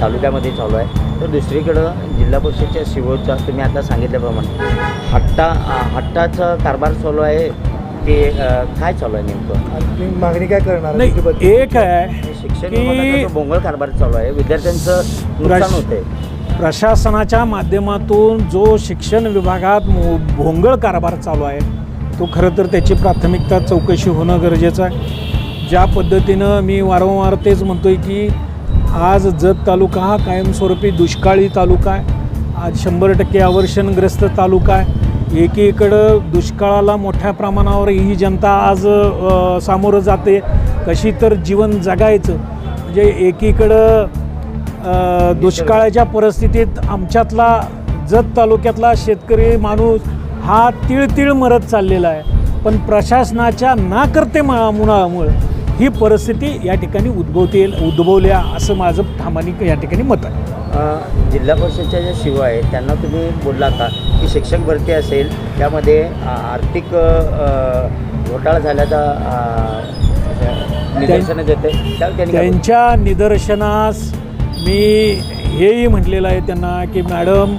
तालुक्यामध्ये चालू आहे. तर दुसरीकडं जिल्हा परिषदच्या शिवोचा तुम्ही आता सांगितल्याप्रमाणे हट्टा हट्टाचा कारभार चालू आहे. ते काय चालू आहे नेमकं? मागणी काय करणार? नाही? एक आहे शिक्षण बोंगळ कारभार चालू आहे. विद्यार्थ्यांचं नुकसान होतंय. प्रशासनाच्या माध्यमातून जो शिक्षण विभागात भोंगळ कारभार चालू आहे तो खरं तर त्याची प्राथमिकता चौकशी होणं गरजेचं आहे. ज्या पद्धतीनं मी वारंवार तेच म्हणतो आहे की आज जत तालुका हा कायमस्वरूपी दुष्काळी तालुका आहे. आज शंभर टक्के अवर्षणग्रस्त तालुका आहे. एकीकडं दुष्काळाला मोठ्या प्रमाणावर ही जनता आज सामोरं जाते. कशी तर जीवन जगायचं. म्हणजे एकीकडं दुष्काळाच्या परिस्थितीत आमच्यातला जत तालुक्यातला शेतकरी माणूस हा तिळतिळ मरत चाललेला आहे. पण प्रशासनाच्या नाकर्ते मुळामुळं ही परिस्थिती या ठिकाणी उद्भवते उद्भवल्या असं माझं प्रामाणिक या ठिकाणी मत आहे. जिल्हा परिषदच्या ज्या शिव आहेत त्यांना तुम्ही बोलला का? की शिक्षक भरती असेल त्यामध्ये आर्थिक घोटाळा झाल्याचा निदर्शनं देते? त्यांच्या निदर्शनास मी हेही म्हटलेलं आहे त्यांना की मॅडम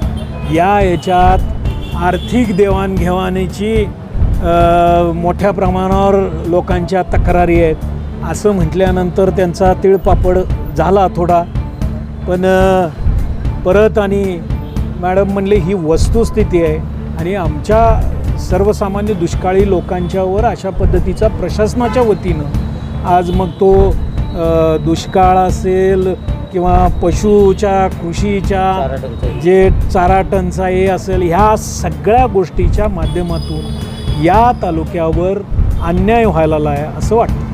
या याच्यात आर्थिक देवाणघेवाणीची मोठ्या प्रमाणावर लोकांच्या तक्रारी आहेत. असं म्हटल्यानंतर त्यांचा तिळपापड झाला थोडा. पण परत आणि मॅडम म्हणले ही वस्तुस्थिती आहे. आणि आमच्या सर्वसामान्य दुष्काळी लोकांच्यावर अशा पद्धतीचा प्रशासनाच्या वतीनं आज मग तो दुष्काळ असेल किंवा पशुच्या कृषीच्या. जे चारा टंचाई असेल ह्या सगळ्या गोष्टीच्या माध्यमातून या तालुक्यावर अन्याय व्हायला आहे असं वाटतं